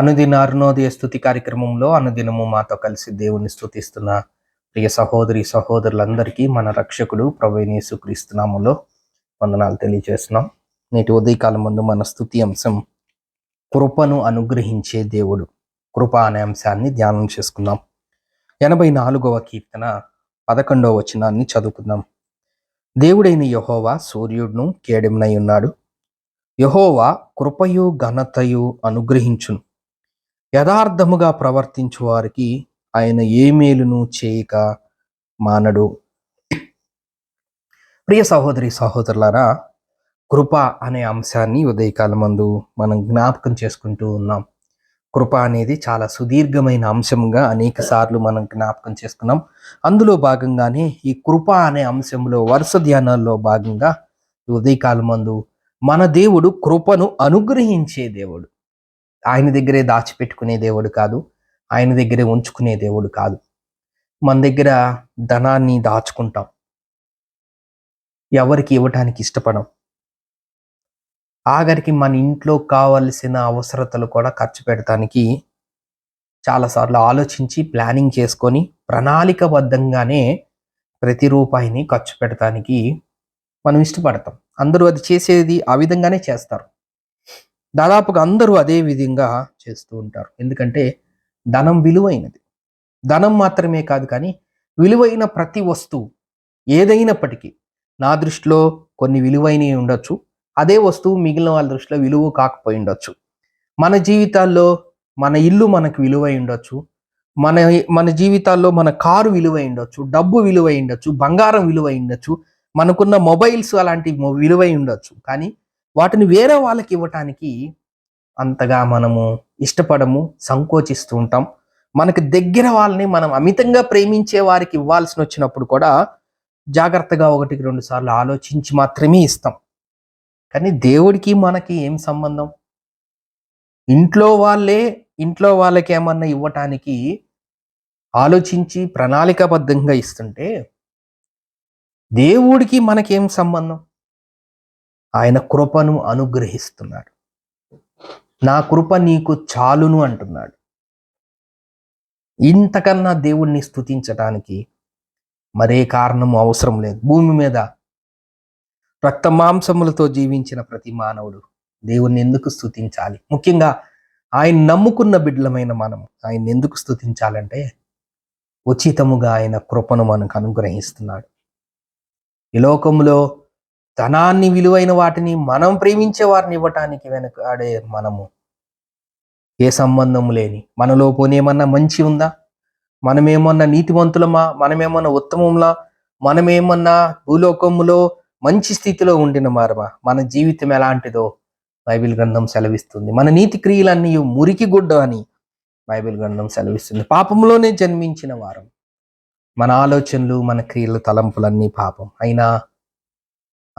అనుదిన అరుణోదయ స్థుతి కార్యక్రమంలో అనుదినము మాతో కలిసి దేవుని స్థుతిస్తున్న ప్రియ సహోదరి సహోదరులందరికీ మన రక్షకుడు ప్రవీణేశు క్రీస్తునాములో వందనాలు తెలియజేస్తున్నాం. నేటి ఉదయకాలం ముందు మన స్థుతి అంశం కృపను అనుగ్రహించే దేవుడు. కృప అనే అంశాన్ని ధ్యానం చేసుకుందాం. ఎనభై నాలుగవ కీర్తన పదకొండవ వచనాన్ని చదువుకుందాం. దేవుడైన యహోవా సూర్యుడును కేడెమునై ఉన్నాడు. యహోవా కృపయు ఘనతయు అనుగ్రహించును. యథార్థముగా ప్రవర్తించు వారికి ఆయన ఏ మేలును చేయక మానడు. ప్రియ సహోదరి సహోదరులారా కృప అనే అంశాన్ని ఉదయకాలమందు మనం జ్ఞాపకం చేసుకుంటూ ఉన్నాం. కృప అనేది చాలా సుదీర్ఘమైన అంశంగా అనేక సార్లు మనం జ్ఞాపకం చేసుకున్నాం. అందులో భాగంగానే ఈ కృప అనే అంశంలో వరుస ధ్యానాల్లో భాగంగా ఉదయకాలమందు మన దేవుడు కృపను అనుగ్రహించే దేవుడు. ఆయన దగ్గరే దాచిపెట్టుకునే దేవుడు కాదు ఆయన దగ్గరే ఉంచుకునే దేవుడు కాదు. మన దగ్గర ధనాన్ని దాచుకుంటాం. ఎవరికి ఇవ్వటానికి ఇష్టపడం? ఆఖరికి మన ఇంట్లో కావలసిన అవసరతలు కూడా ఖర్చు పెడటానికి చాలాసార్లు ఆలోచించి ప్లానింగ్ చేసుకొని ప్రణాళికబద్ధంగానే ప్రతి రూపాయిని ఖర్చు పెడటానికి మనం ఇష్టపడతాం. అందరూ అది చేసేది ఆ విధంగానే చేస్తారు. దాదాపుగా అందరూ అదే విధంగా చేస్తూ ఉంటారు. ఎందుకంటే ధనం విలువైనది. ధనం మాత్రమే కాదు కానీ విలువైన ప్రతి వస్తువు ఏదైనప్పటికీ నా దృష్టిలో కొన్ని విలువైనవి ఉండొచ్చు. అదే వస్తువు మిగిలిన వాళ్ళ దృష్టిలో విలువ కాకపోయి ఉండొచ్చు. మన జీవితాల్లో మన ఇల్లు మనకు విలువై ఉండొచ్చు. మన మన జీవితాల్లో మన కారు విలువై ఉండొచ్చు. డబ్బు విలువై ఉండొచ్చు. బంగారం విలువై ఉండొచ్చు. మనకున్న మొబైల్స్ అలాంటి విలువై ఉండొచ్చు. కానీ వాటిని వేరే వాళ్ళకి ఇవ్వటానికి అంతగా మనము ఇష్టపడము సంకోచిస్తూ ఉంటాం. మనకు దగ్గర వాళ్ళని మనం అమితంగా ప్రేమించే వారికి ఇవ్వాల్సి వచ్చినప్పుడు కూడా జాగ్రత్తగా ఒకటికి రెండు సార్లు ఆలోచించి మాత్రమే ఇస్తాం. కానీ దేవుడికి మనకి ఏం సంబంధం? ఇంట్లో వాళ్ళే ఇంట్లో వాళ్ళకి ఏమన్నా ఇవ్వటానికి ఆలోచించి ప్రణాళికాబద్ధంగా ఇస్తుంటే దేవుడికి మనకేం సంబంధం? ఆయన కృపను అనుగ్రహిస్తున్నాడు. నా కృప నీకు చాలును అంటున్నాడు. ఇంతకన్నా దేవుణ్ణి స్థుతించటానికి మరే కారణం అవసరం లేదు. భూమి మీద రక్త మాంసములతో జీవించిన ప్రతి మానవుడు దేవుణ్ణి ఎందుకు స్థుతించాలి ముఖ్యంగా ఆయన నమ్ముకున్న బిడ్డలమైన మనం ఆయన ఎందుకు స్థుతించాలంటే ఉచితముగా ఆయన కృపను మనకు అనుగ్రహిస్తున్నాడు. ఈ లోకంలో ధనాన్ని విలువైన వాటిని మనం ప్రేమించే వారిని ఇవ్వటానికి వెనకాడే మనము. ఏ సంబంధం లేని మనలో పోనేమన్నా మంచి ఉందా? మనమేమన్నా నీతివంతులమా మనమేమన్నా ఉత్తమంలా? మనమేమన్నా భూలోకములో మంచి స్థితిలో ఉండిన మారమా మన జీవితం ఎలాంటిదో బైబిల్ గ్రంథం సెలవిస్తుంది. మన నీతి క్రియలన్నీ మురికి గుడ్డ అని బైబిల్ గ్రంథం సెలవిస్తుంది. పాపంలోనే జన్మించిన వారం. మన ఆలోచనలు మన క్రియలు తలంపులన్నీ పాపం. అయినా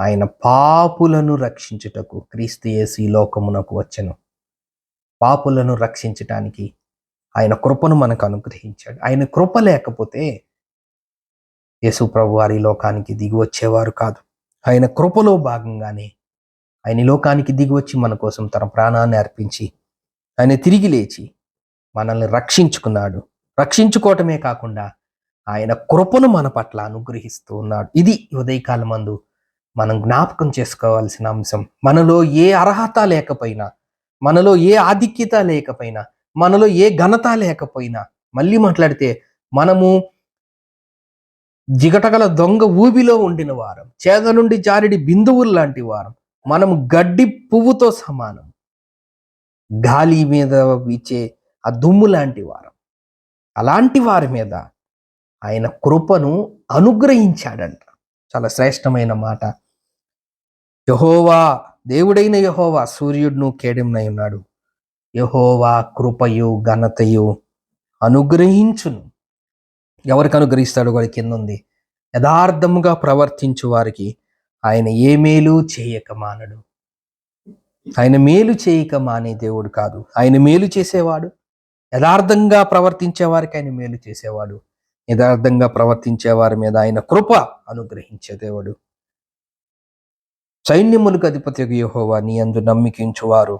ఆయన పాపులను రక్షించుటకు క్రీస్తు యేసు లోకమునకు వచ్చెను. పాపులను రక్షించటానికి ఆయన కృపను మనకు అనుగ్రహించాడు. ఆయన కృప లేకపోతే యేసు ప్రభు వారి లోకానికి దిగి వచ్చేవారు కాదు. ఆయన కృపలో భాగంగానే ఆయన లోకానికి దిగి వచ్చి మన కోసం తన ప్రాణాన్ని అర్పించి ఆయన తిరిగి లేచి మనల్ని రక్షించుకున్నాడు. రక్షించుకోవటమే కాకుండా ఆయన కృపను మన పట్ల అనుగ్రహిస్తూ ఉన్నాడు. ఇది ఉదయకాలం మందు మనం జ్ఞాపకం చేసుకోవాల్సిన అంశం. మనలో ఏ అర్హత లేకపోయినా మనలో ఏ ఆధిక్యత లేకపోయినా మనలో ఏ ఘనత లేకపోయినా మళ్ళీ మాట్లాడితే మనము జిగటగల దొంగ ఊబిలో ఉండిన వారం చేద నుండి జారిడి బిందువులు లాంటి వారం మనము గడ్డి పువ్వుతో సమానం గాలి మీద వీచే ఆ దుమ్ము లాంటి వారం. అలాంటి వారి మీద ఆయన కృపను అనుగ్రహించాడంట. చాలా శ్రేష్టమైన మాట. యహోవా దేవుడైన యహోవా సూర్యుడును కేడెంనై ఉన్నాడు. యహోవా కృపయు ఘనతయు అనుగ్రహించును. ఎవరికి అనుగ్రహిస్తాడు వాడి కింద ఉంది యథార్థముగా ప్రవర్తించు వారికి ఆయన ఏ మేలు చేయక మానడు. ఆయన మేలు చేయక మానే దేవుడు కాదు. ఆయన మేలు చేసేవాడు. యథార్థంగా ప్రవర్తించే వారికి ఆయన మేలు చేసేవాడు. యథార్థంగా ప్రవర్తించే వారి మీద ఆయన కృప అనుగ్రహించే దేవుడు. సైన్యములకు అధిపతి యహోవా నీ అందు నమ్మికించువారు.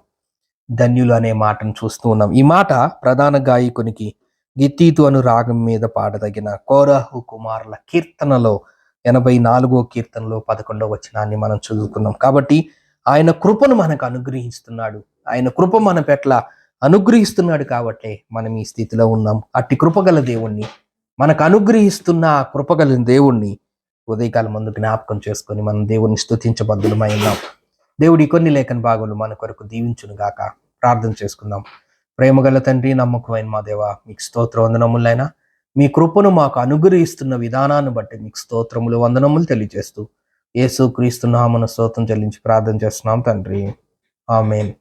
ధన్యులు అనే మాటను చూస్తూ ఉన్నాం. ఈ మాట ప్రధాన గాయకునికి గిత్తీతు అను రాగం మీద పాడదగిన కోరహు కుమారుల కీర్తనలో ఎనభై నాలుగో కీర్తనలో పదకొండవ వచనాన్ని మనం చదువుకున్నాం. కాబట్టి ఆయన కృపను మనకు అనుగ్రహిస్తున్నాడు. ఆయన కృప మన పెట్ల అనుగ్రహిస్తున్నాడు కాబట్టే మనం ఈ స్థితిలో ఉన్నాం. అట్టి కృపగల దేవుణ్ణి మనకు అనుగ్రహిస్తున్న ఆ కృపగల దేవుణ్ణి ఉదయకాల ముందు జ్ఞాపకం చేసుకొని మనం దేవుని స్తుతించబద్దులమై ఉన్నాం దేవుడి కొన్ని లేఖన భాగములు మన కొరకు దీవించును గాక ప్రార్థన చేసుకుందాం. ప్రేమగల తండ్రి నమ్మకమైన మా దేవ మీకు స్తోత్ర వందనములైనా మీ కృపను మాకు అనుగ్రహిస్తున్న విధానాన్ని బట్టి మీకు స్తోత్రములు వందనములు తెలియజేస్తూ యేసు క్రీస్తు నామన స్తోత్రం చెల్లించి ప్రార్థన చేస్తున్నాం తండ్రి. ఆమెన్.